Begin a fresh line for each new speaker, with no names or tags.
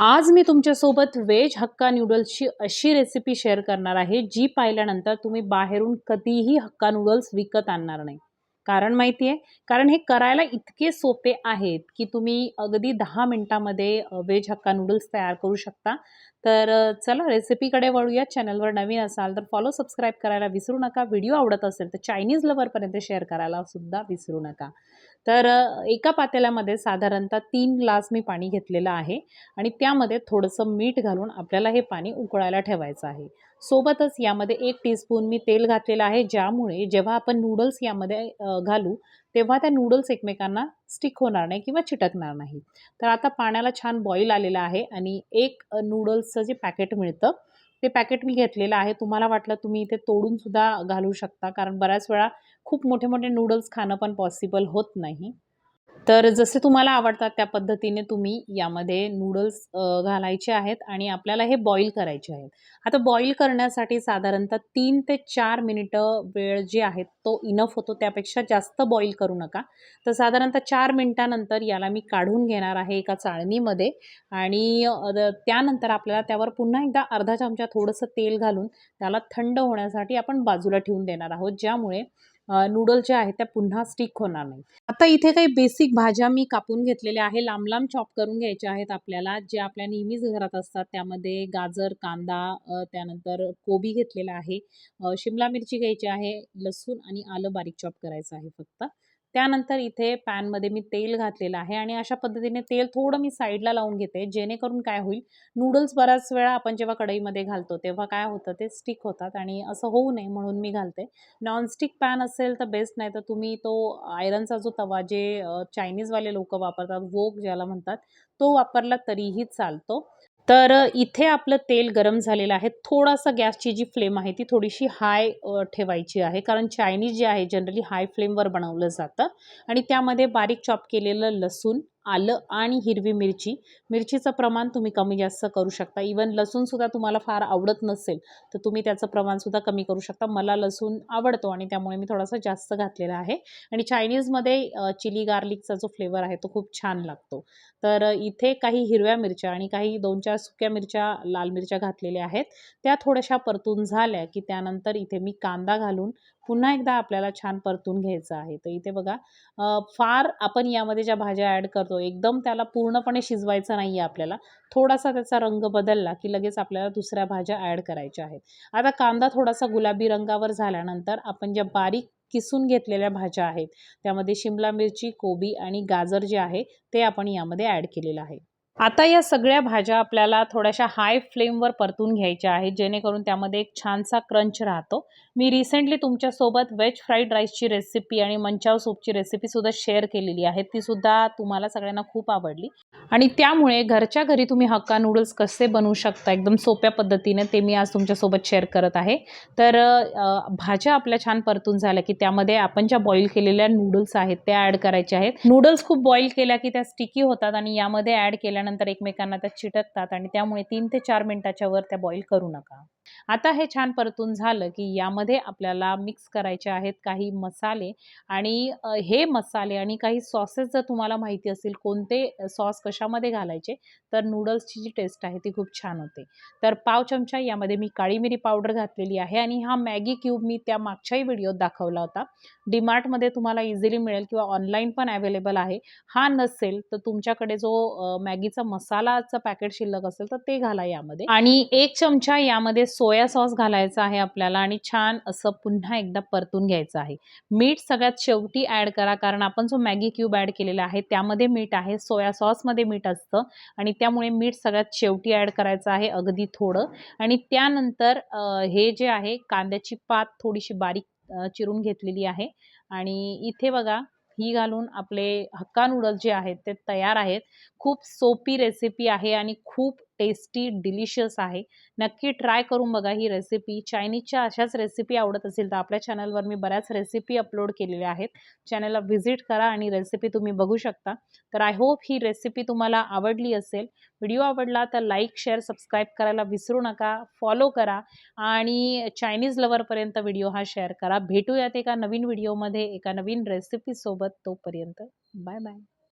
आज मी तुमच्यासोबत veg hakka नूडल्सची अशी रेसिपी शेअर करणार आहे जी पाहिल्यानंतर तुम्ही बाहेरून कधीही हक्का नूडल्स विकत आणणार नाही. कारण माहिती आहे कारण हे करायला इतके सोपे आहेत की तुम्ही अगदी दहा मिनटामध्ये वेज हक्का नूडल्स तयार करू शकता. तर चला रेसिपीकडे वळूया. चॅनलवर नवीन असाल तर फॉलो सबस्क्राईब करायला विसरू नका. व्हिडिओ आवडत असेल तर चायनीज लवरपर्यंत शेअर करायला सुद्धा विसरू नका. तर एका पातेल्यामध्ये साधारणतः तीन ग्लास मी पाणी घेतलेलं आहे आणि त्यामध्ये थोडंसं मीठ घालून आपल्याला हे पाणी उकळायला ठेवायचं आहे. सोबतच यामध्ये एक टीस्पून मी तेल घातलेलं आहे ज्यामुळे जेव्हा आपण नूडल्स यामध्ये घालू तेव्हा त्या नूडल्स एकमेकांना स्टिक होणार नाही किंवा चिटकणार नाही. तर आता पाण्याला छान बॉईल आलेलं आहे आणि एक नूडल्सचं जे पॅकेट मिळतं ते पॅकेट मी घेतलेलं आहे. तुम्हाला वाटलं तुम्ही इथे तोडून सुद्धा घालू शकता. कारण बऱ्याच वेळा खूप मोठे मोठे नूडल्स खाणं पण पॉसिबल होत नाही. तर जसे तुम्हाला आवडतात त्या पद्धतीने तुम्ही यामध्ये नूडल्स घालायचे आहेत आणि आपल्याला हे बॉईल करायचे आहेत. आता बॉईल करण्यासाठी साधारणतः तीन ते चार मिनिटं वेळ जे आहे तो इनफ होतो त्यापेक्षा जास्त बॉईल करू नका. तर साधारणतः चार मिनिटानंतर याला मी काढून घेणार आहे एका चाळणीमध्ये आणि त्यानंतर आपल्याला त्यावर पुन्हा एकदा अर्धा चमचा थोडंसं तेल घालून त्याला थंड होण्यासाठी आपण बाजूला ठेवून देणार आहोत ज्यामुळे नूडल्स ज्या आहेत त्या पुन्हा स्टिक होणार नाही आता इथे काही बेसिक भाज्या मी कापून घेतलेल्या आहे. लांब लांब चॉप करून घ्यायच्या आहेत आपल्याला. जे आपल्या नेहमीच घरात असतात. त्यामध्ये गाजर कांदा त्यानंतर कोबी घेतलेला आहे. शिमला मिरची घ्यायची आहे. लसूण आणि आलं बारीक चॉप करायचं आहे फक्त. त्यानंतर इथे पॅनमध्ये मी तेल घातलेलं आहे आणि अशा पद्धतीने तेल थोडं मी साईडला लावून घेते जेणेकरून काय होईल नूडल्स बऱ्याच वेळा आपण जेव्हा कढईमध्ये घालतो तेव्हा काय होतं ते स्टिक होतात आणि असं होऊ नये म्हणून मी घालते. नॉनस्टिक पॅन असेल तर बेस्ट नाही तर तुम्ही तो आयरनचा जो तवा जे चायनीजवाले लोक वापरतात वोक ज्याला म्हणतात तो वापरला तरीही चालतो. तर इथे आपलं तेल गरम झालेलं आहे. थोडासा गॅसची जी फ्लेम आहे ती थोडीशी हाय ठेवायची आहे. कारण चायनीज जे आहे जनरली हाय फ्लेमवर बनवलं जातं. आणि त्यामध्ये बारीक चॉप केलेलं लसूण आलं आणि हिरवी मिरची. मिरचीचं प्रमाण तुम्ही कमी जास्त करू शकता. इवन लसूणसुद्धा तुम्हाला फार आवडत नसेल तर तुम्ही त्याचं प्रमाणसुद्धा कमी करू शकता. मला लसूण आवडतो आणि त्यामुळे मी थोडासा जास्त घातलेला आहे. आणि चायनीजमध्ये चिली गार्लिकचा जो फ्लेवर आहे तो खूप छान लागतो. तर इथे काही हिरव्या मिरच्या आणि काही दोन चार सुक्या मिरच्या लाल मिरच्या घातलेल्या आहेत. त्या थोड्याशा परतून झाल्या की त्यानंतर इथे मी कांदा घालून पुन्हा एकदा आपल्याला छान परतून घ्यायचं आहे. तर इथे बघा फार आपण यामध्ये ज्या भाज्या ॲड करतो एकदम त्याला पूर्णपणे शिजवायचं नाही आहे आपल्याला. थोडासा त्याचा रंग बदलला की लगेच आपल्याला दुसऱ्या भाज्या ॲड करायच्या आहेत. आता कांदा थोडासा गुलाबी रंगावर झाल्यानंतर आपण ज्या बारीक किसून घेतलेल्या भाज्या आहेत त्यामध्ये शिमला मिरची कोबी आणि गाजर जे आहे ते आपण यामध्ये ॲड केलेलं आहे. आता या सगळ्या भाज्या आपल्याला थोड्याशा हाय फ्लेमवर परतून घ्यायच्या आहेत जेणेकरून त्यामध्ये एक छानसा क्रंच राहतो. मी रिसेंटली तुमच्यासोबत व्हेज फ्राईड राईसची रेसिपी आणि मंचाव सूपची रेसिपीसुद्धा शेअर केलेली आहे. तीसुद्धा तुम्हाला सगळ्यांना खूप आवडली. आणि त्यामुळे घरच्या घरी तुम्ही हक्का नूडल्स कसे बनवू शकता एकदम सोप्या पद्धतीने ते मी आज तुमच्यासोबत शेअर करत आहे. तर भाज्या आपल्या छान परतून झाल्या की त्यामध्ये आपण ज्या बॉईल केलेल्या नूडल्स आहेत त्या ॲड करायच्या आहेत. नूडल्स खूप बॉईल केल्या की त्या स्टिकी होतात आणि यामध्ये ॲड त्यानंतर एकमेकांना त्या चिटकतात आणि त्यामुळे तीन ते चार मिनटाच्या वर त्या बॉईल करू नका. आता हे छान परतून झालं की यामध्ये आपल्याला मिक्स करायचे आहेत काही मसाले आणि हे मसाले आणि काही सॉसेस जर तुम्हाला माहिती असतील कोणते सॉस कशामध्ये घालायचे तर नूडल्सची जी टेस्ट आहे ती खूप छान होते. तर पाव चमचा यामध्ये मी काळी मिरी पावडर घातलेली आहे आणि हा मॅगी क्यूब मी त्या मागच्याही व्हिडिओत दाखवला होता. डीमार्टमध्ये तुम्हाला इझिली मिळेल किंवा ऑनलाईन पण अवेलेबल आहे. हा नसेल तर तुमच्याकडे जो मॅगीचा मसालाचं पॅकेट शिल्लक असेल तर ते घाला यामध्ये. आणि एक चमचा यामध्ये सोया सॉस घालायचा आहे आपल्याला आणि छान असं पुन्हा एकदा परतून घ्यायचं आहे. मीठ सगळ्यात शेवटी ॲड करा कारण आपण जो मॅगी क्यूब ॲड केलेला आहे त्यामध्ये मीठ आहे सोया सॉसमध्ये मीठ असतं आणि त्यामुळे मीठ सगळ्यात शेवटी ॲड करायचं आहे अगदी थोडं. आणि त्यानंतर हे जे आहे कांद्याची पात थोडीशी बारीक चिरून घेतलेली आहे आणि इथे बघा ही घालून आपले हक्का नूडल्स जे आहेत ते तयार आहेत. खूप सोपी रेसिपी आहे आणि खूप टेस्टी डिलिशियस आहे. नक्की ट्राय करून बघा ही रेसिपी चायनीजच्या अशाच रेसिपी आवडत असेल तर आपल्या चॅनलवर मी बऱ्याच रेसिपी अपलोड केलेल्या आहेत. चॅनलला व्हिजिट करा आणि रेसिपी तुम्ही बघू शकता. तर आय होप ही रेसिपी तुम्हाला आवडली असेल. व्हिडिओ आवडला तर लाईक शेअर सबस्क्राईब करायला विसरू नका. फॉलो करा आणि चायनीज लवरपर्यंत व्हिडिओ हा शेअर करा. भेटूयात एका नवीन व्हिडिओमध्ये एका नवीन रेसिपीसोबत तोपर्यंत. Bye bye